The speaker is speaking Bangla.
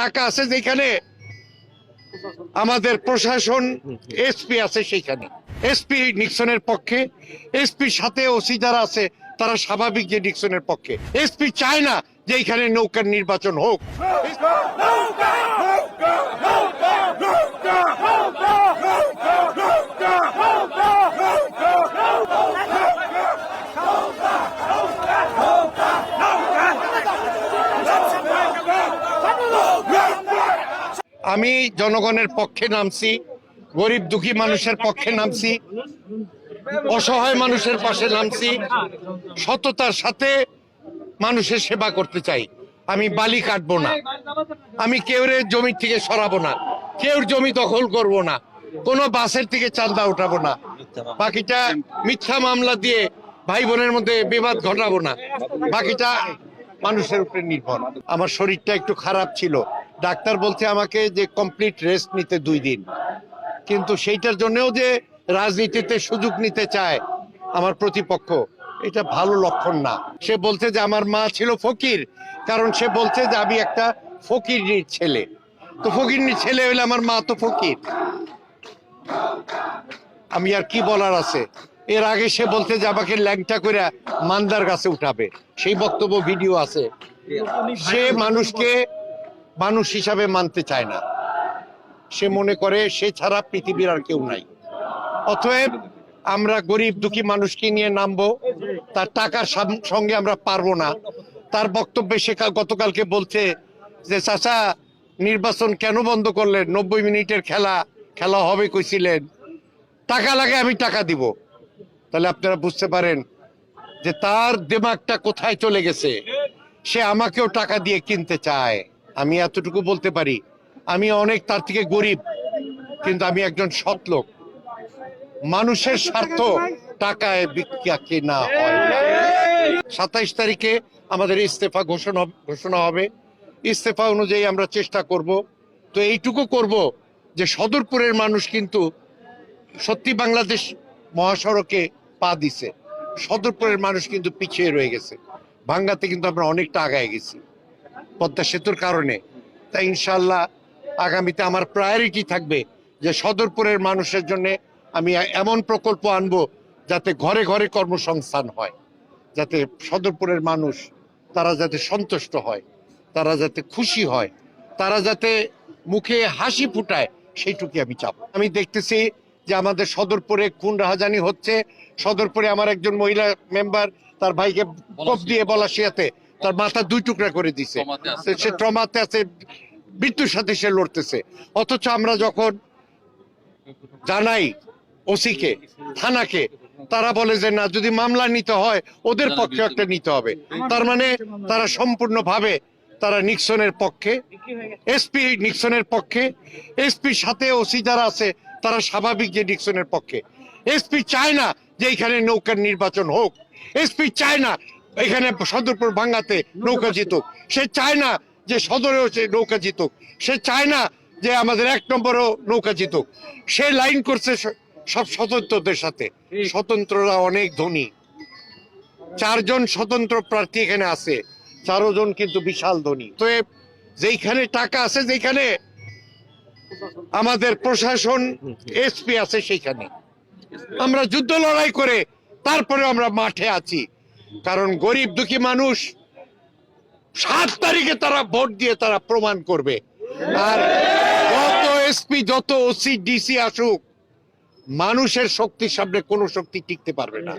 টাকা আছে যেখানে, আমাদের প্রশাসন, এসপি আছে সেইখানে। এসপি নিক্সনের পক্ষে, এসপি সাথে ওসি যারা আছে, তারা স্বাভাবিক যে নিক্সনের পক্ষে। এসপি চায় না যে এখানে নৌকার নির্বাচন হোক। আমি জনগণের পক্ষে নামছি, গরিব দুঃখী মানুষের পক্ষে নামছি, অসহায় মানুষের পাশে নামছি, সততার সাথে মানুষের সেবা করতে চাই। আমি বালি কাটবো না। আমি কেউরে জমি থেকে সরাবো না। কেউর জমি দখল করব না। কোনো বাসের থেকে চান্দা উঠাবো না। বাকিটা মিথ্যা মামলা দিয়ে ভাই বোনের মধ্যে বিবাদ ঘটাবো না। বাকিটা মানুষের উপরে নির্ভর। আমার শরীরটা একটু খারাপ ছিল। ডাক্তার বলছে আমাকে যে কমপ্লিট রেস্ট নিতে দুই দিন। কিন্তু সেইটার জন্যও যে রাজনীতিতে সুযোগ নিতে চায় আমার প্রতিপক্ষ, এটা ভালো লক্ষণ না। সে বলছে যে আমার মা ছিল ফকির, কারণ সে বলছে যে আমি একটা ফকিরনির ছেলে। তো ফকিরনির ছেলে হলে আমার মা তো ফকির। আমি আর কি বলার আছে? এর আগে সে বলছে যে আমাকে ল্যাংটা করে মান্দার গাছে উঠাবে। সেই বক্তব্য, ভিডিও আছে। সে মানুষকে মানুষ হিসাবে মানতে চায় না। সে মনে করে, সে ছাড়া পৃথিবীর আর কেউ নাই। অতএব আমরা গরিব দুঃখী মানুষকে নিয়ে নামবো। তার টাকার সঙ্গে আমরা পারব না। তার বক্তব্যে সে গতকালকে বলছে যে, চাচা, নির্বাচন কেন বন্ধ করলেন? নব্বই মিনিটের খেলা খেলা হবে কইছিলেন। টাকা লাগে, আমি টাকা দিব। তাহলে আপনারা বুঝতে পারেন যে, তার দিমাগটা কোথায় চলে গেছে। সে আমাকেও টাকা দিয়ে কিনতে চায়। আমি এতটুকু বলতে পারি, আমি অনেক তার থেকে গরিব, কিন্তু আমি একজন সৎ লোক। মানুষের স্বার্থ টাকায় বিক্রিয়া কেনা হয় সাতাইশ তারিখে আমাদের ইস্তেফা ঘোষণা ঘোষণা হবে। ইস্তেফা অনুযায়ী আমরা চেষ্টা করব। তো এইটুকু করব যে সদরপুরের মানুষ কিন্তু সত্যি বাংলাদেশ মহাসড়কে পা দিছে। সদরপুরের মানুষ কিন্তু পিছিয়ে রয়ে গেছে। ভাঙ্গাতে কিন্তু আমরা অনেকটা আগায় গেছি। পদ্মা সেতুর কারণে। তাই ইনশাল্লাহ আগামীতে আমার প্রায়োরিটি থাকবে যে সদরপুরের মানুষের জন্য আমি এমন প্রকল্প আনব যাতে ঘরে ঘরে কর্মসংস্থান হয়। যাতে সদরপুরের মানুষ তারা যাতে সন্তুষ্ট হয় তারা যাতে খুশি হয় তারা যাতে মুখে হাসি ফুটায় সেইটুকু আমি চাপ আমি দেখতেছি যে আমাদের সদরপুরে খুন রাহাজানি হচ্ছে। সদরপুরে আমার একজন মহিলা মেম্বার তার ভাইকে কোপ দিয়ে বলা বলাশিয়াতে তার মাথা দুই টুকরা করে দিছে। সে ট্রমাতে আছে মৃত্যুর সাথে সে লড়তেছে। অথচ আমরা যখন জানাই ওসিকে থানাকে তারা বলে যে না যদি মামলা নিতে হয় ওদের পক্ষে একটা নিতে হবে। তার মানে তারা সম্পূর্ণভাবে তারা নিক্সনের পক্ষে এসপি নিক্সনের পক্ষে এসপির সাথে ওসি যারা আছে তারা স্বাভাবিক যে নিক্সনের পক্ষে। এসপি চায় না যে এখানে নৌকার নির্বাচন হোক। এসপি চায় না এখানে সদরপুর ভাঙ্গাতে নৌকা জিতুক। সে চায় না যে সদরেও সে নৌকা জিতুক। সে চায় না যে আমাদের এক নম্বরও নৌকা জিতুক। সে লাইন করছে সব স্বতন্ত্রদের সাথে। স্বতন্ত্ররা অনেক ধনী। চারজন স্বতন্ত্র প্রার্থী এখানে আছে। চারজন কিন্তু বিশাল ধনী। তো যেইখানে টাকা আছে যেখানে আমাদের প্রশাসন এসপি আছে সেইখানে। আমরা যুদ্ধ লড়াই করে তারপরে আমরা মাঠে আছি। কারণ গরিব দুঃখী মানুষ সাত তারিখে তারা ভোট দিয়ে তারা প্রমাণ করবে। আর যত এসপি যত ওসি ডিসি আসুক, মানুষের শক্তির সামনে কোনো শক্তি টিকতে পারবে না।